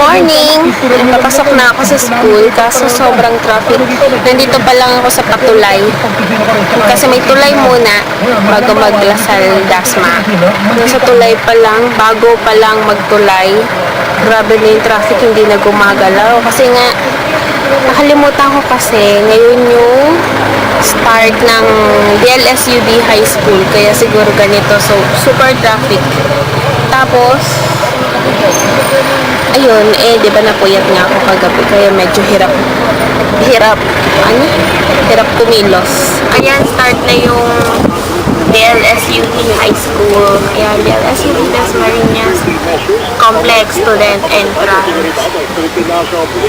morning! Papasok na ako sa school kaso sobrang traffic. Nandito pa lang ako sa patulay. Kasi may tulay muna bago maglasal dasma. Nasa tulay pa lang, bago pa lang magtulay. Grabe na yung traffic, hindi na gumagalaw. Kasi nga, nakalimutan ko kasi ngayon yung start ng DLSUD High School. Kaya siguro ganito. So, super traffic. Tapos, ayun, eh, di ba napuyat nga ako kagabi, kaya medyo hirap, hirap, ano? Hirap kumilos. Ayan, start na yung DLSUD High School. Ayan, DLSUD Las Marinas Complex Student Entrance.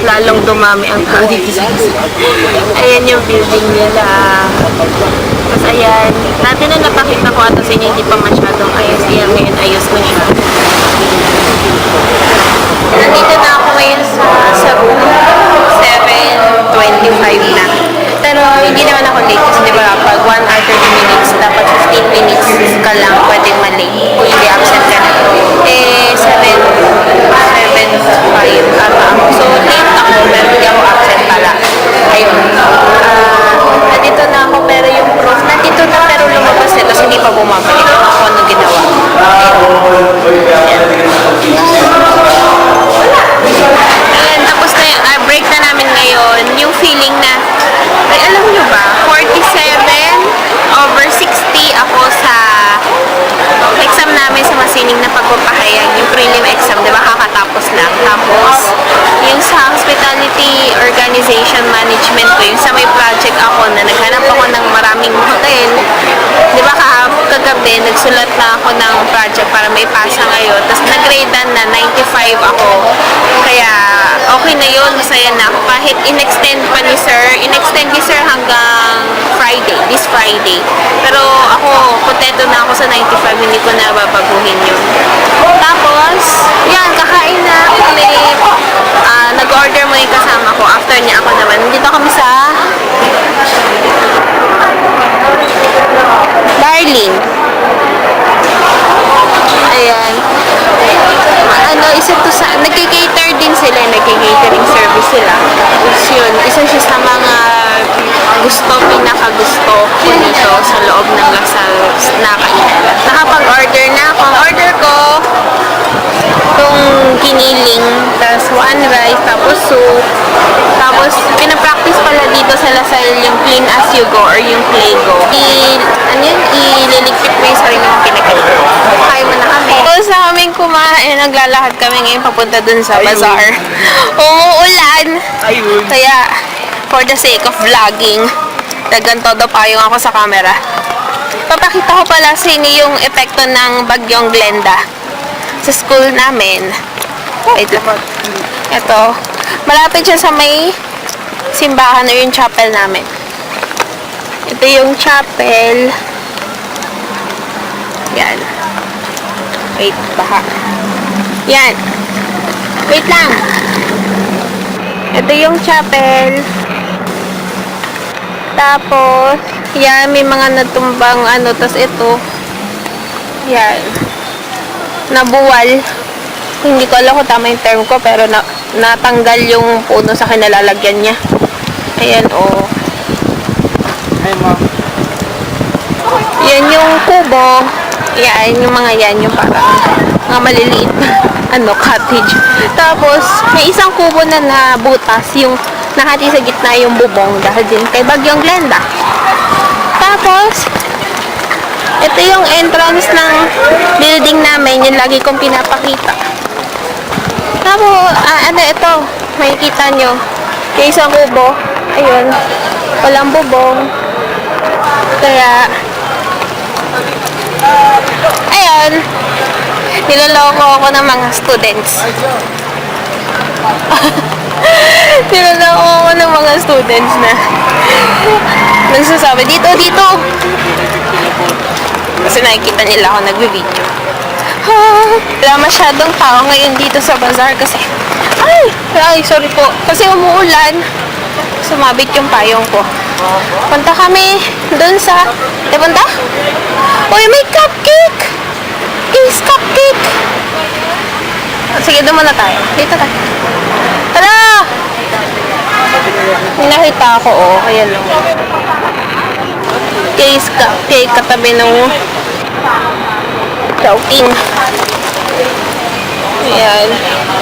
Lalong dumami ang sa Ayan yung building nila. Tapos ayan, dati na napakita ko ata sa inyo, hindi pa masyadong ayos. Ayan, ngayon ayos na siya. Nandito na ako ngayon sa, sa room. 7.25 na. Pero hindi naman ako late kasi di ba pag 1 hour 30 minutes, dapat 15 minutes ka lang pwedeng ma-late. Kung hindi absent ka na. Eh, 7, 7.5 ata ako. So, late ako pero hindi ako absent pala. Ayun. Ah, nandito na ako pero yung proof, nandito na pero lumabas na tapos hindi pa bumabalik. Ako ano ginawa. Ayan, tapos na yung, ah, break na namin ngayon. Yung feeling na, ay alam nyo ba, 47 over 60 ako sa exam namin sa masining na pagpapahayag, yung prelim exam, di ba, kakatapos lang. Tapos, yung sa hospitality organization management ko, yung sa may project ako na naghanap ako ng maraming hotel, di ba, ka- kagabi, nagsulat na ako ng project para may pasa ngayon. Tapos, nag-gradean na 95 ako. Kaya, okay na yun, masaya na ako. Kahit in-extend pa ni sir, in-extend ni sir hanggang Friday, this Friday. Pero ako, kontento na ako sa 95, hindi ko na babaguhin yun. Tapos, yan, kakain na kami. Ah, nag-order mo yung kasama ko. After niya ako naman. Dito kami sa Darling. Ayan. Ano, isa to sa, nagkikater din sila, nagkikatering service sila. Tapos yun, isa siya sa mga gusto, pinakagusto ko dito sa loob ng Lasal na kainan. Nakapag-order na ako. Order ko, itong giniling, tapos one rice, tapos soup, tapos pinapractice pala dito sa Lasal yung clean as you go or yung play go. I, ano yun, ililigpit mo yung sarili mong pinagkain. Kaya mo na kami. Tapos na kaming kumain, naglalakad kami ngayon papunta dun sa bazaar. Umuulan. Ayun. Kaya, for the sake of vlogging, naggantodo pa yung ako sa camera. Papakita ko pala sa inyo yung epekto ng bagyong Glenda sa school namin. Wait lang. Ito. Malapit siya sa may simbahan o yung chapel namin. Ito yung chapel. Yan. Wait, baka. Yan. Wait lang. Ito yung chapel. Tapos, yan, may mga natumbang ano, tas ito. Yan. Nabuwal. Hindi ko alam kung tama yung term ko, pero na, natanggal yung puno sa kinalalagyan niya. Ayan, oh. Ay, ma'am. Yan yung kubo. Yan, yung mga yan, yung parang mga maliliit ano, cottage. Tapos, may isang kubo na nabutas, yung nakati sa gitna yung bubong dahil din kay Bagyong Glenda. Tapos, ito yung entrance ng building namin, yung lagi kong pinapakita. Tapos, ah, ano ito, makikita nyo, yung isang kubo, ayun, walang bubong. Kaya, ayun, niloloko ako ng mga students. niloloko ako ng mga students na nagsasabi, dito, dito. Kasi nakikita nila ako nagbe-video. Wala masyadong tao ngayon dito sa bazaar kasi ay, ay, sorry po. Kasi umuulan. Sumabit yung payong ko. Punta kami doon sa... Eh, punta? Uy, may cupcake! Is cupcake! Sige, doon muna tayo. Dito tayo. Tara! May nakita ako, oh. Lang. Kay, ka, kay katabi ng Chowking. Ayan. Nandito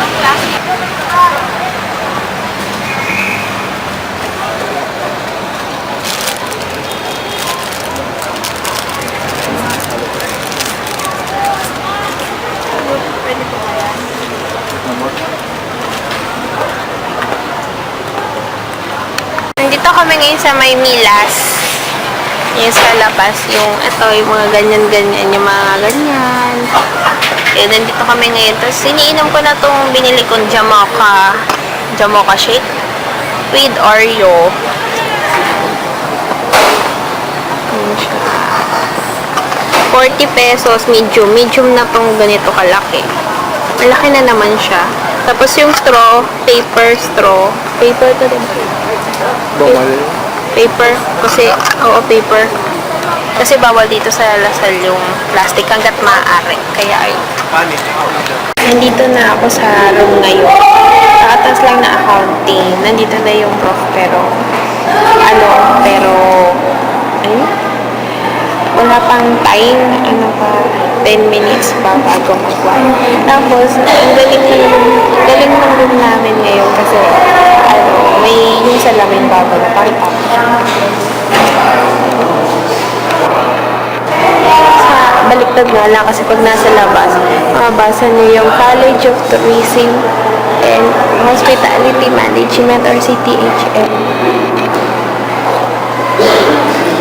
kami ngayon sa may Milas. Yung sa labas, yung ito, yung mga ganyan-ganyan, yung mga ganyan. Eh, nandito kami ngayon. Tapos, iniinom ko na tong binili kong Jamocha, Jamocha shake with Oreo. Ayan siya. 40 pesos, medium. Medium na tong ganito kalaki. Malaki na naman siya. Tapos yung straw, paper straw. Paper to din. Bawal. Paper. Kasi, oo, paper. Kasi bawal dito sa Lasal yung plastic hanggat maaari. Kaya ay. Nandito na ako sa room ngayon. Kaatas lang na accounting. Nandito na yung prof pero ano, pero ayun. Wala pang time. Ano pa, 10 minutes pa bago mag-one. Tapos, ang galing ng, galing ng room namin ngayon kasi ano, may yung salamin bago na parang sa baliktad nga lang kasi pag nasa labas, mabasa niyo yung College of Tourism and Hospitality Management or CTHM.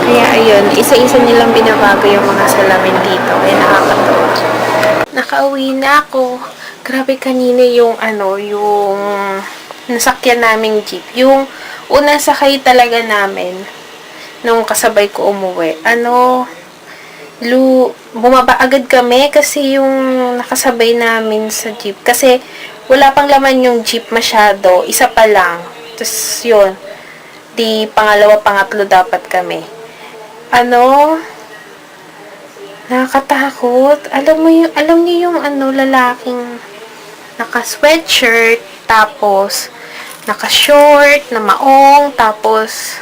Kaya ayun, isa-isa nilang binabago yung mga salamin dito. Kaya nakakatawa. Nakauwi na ako. Grabe kanina yung ano, yung nasakyan naming jeep. Yung unang sakay talaga namin nung kasabay ko umuwi. Ano, Lu, bumaba agad kami kasi yung nakasabay namin sa jeep. Kasi wala pang laman yung jeep masyado. Isa pa lang. Tapos yun. Di pangalawa, pangatlo dapat kami. Ano? Nakakatakot. Alam mo yung, alam niyo yung ano, lalaking naka-sweatshirt, tapos naka-short, na maong, tapos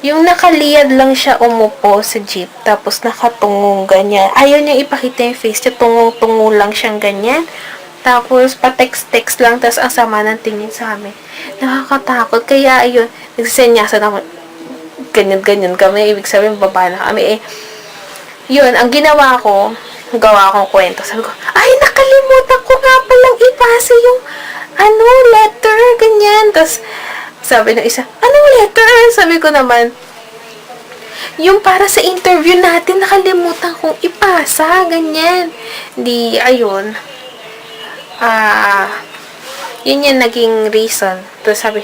yung nakaliyad lang siya umupo sa jeep, tapos nakatungong ganyan. Ayaw niya ipakita yung face niya, tungong-tungo lang siyang ganyan. Tapos, pa-text-text lang, tapos ang sama ng tingin sa amin. Nakakatakot. Kaya, ayun, nagsisenyasan naman. Ganyan-ganyan kami. Ibig sabihin, baba na kami. Eh, yun, ang ginawa ko, gawa akong kwento. Sabi ko, ay, nakalimutan ko nga palang ipasa yung, ano, letter, ganyan. Tapos, sabi ng isa, anong letter? Sabi ko naman, yung para sa interview natin, nakalimutan kong ipasa, ganyan. Di, ayun. Ah, yun yung naging reason. Tapos sabi,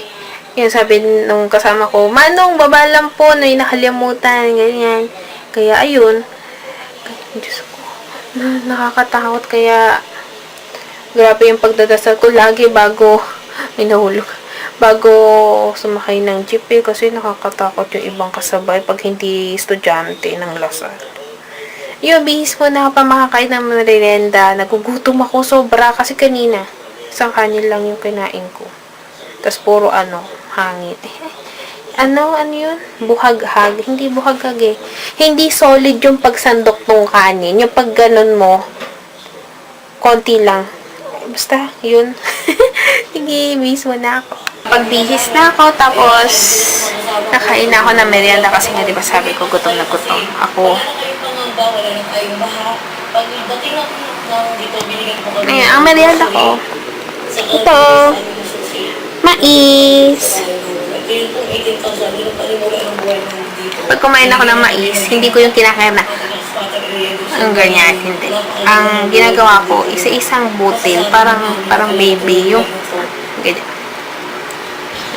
yun sabi nung kasama ko, Manong, baba lang po, no, nakalimutan, ganyan. Kaya, ayun. Diyos ko, na, nakakatakot, kaya, grabe yung pagdadasal ko lagi bago may nahulog. Bago sumakay ng jeep eh, kasi nakakatakot yung ibang kasabay pag hindi estudyante ng Lasal. Yun, bihis mo na pa makakain ng merienda. Nagugutom ako sobra kasi kanina. Isang kanin lang yung kinain ko. Tapos puro ano, hangin. ano, ano yun? Buhaghag. Hindi buhaghag eh. Hindi solid yung pagsandok ng kanin. Yung pag ganun mo, konti lang. Basta, yun. Sige, bihis mo na ako. Pagbihis na ako, tapos nakain na ako ng merienda kasi nga, di ba sabi ko, gutom na gutom. Ako. Ayan, ang merienda ko. Ito. Mais. Ito yung pong 18,000. Pa rin wala ng buhay ng dito. Pag kumain ako ng mais, hindi ko yung kinakain na ang ganyan, hindi. Ang ginagawa ko, isa-isang butil, parang parang baby, yung ganyan.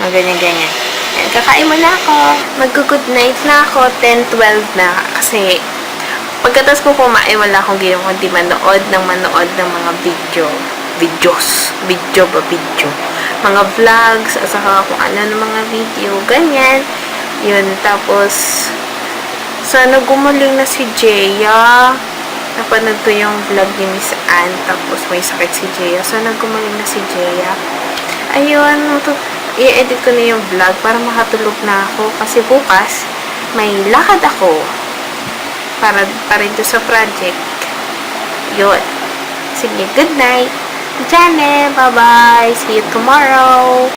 Ang ganyan-ganyan. Kakain mo na ako. Mag-good night na ako, 10-12 na. Kasi, pagkatas ko kumain, wala akong ginawa kundi manood ng manood ng mga video. Videos. Video ba? Video. Mga vlogs, at saka kung ano ng mga video. Ganyan. Yun, tapos, sana gumaling na si Jeya. napanood ko yung vlog ni Miss Anne, tapos may sakit si Jaya. So, nagkumaling na si Jaya. Ayun, i-edit ko na yung vlog para makatulog na ako. Kasi bukas, may lakad ako para pa rin sa project. Yun. Sige, good night. Jane, bye-bye. See you tomorrow.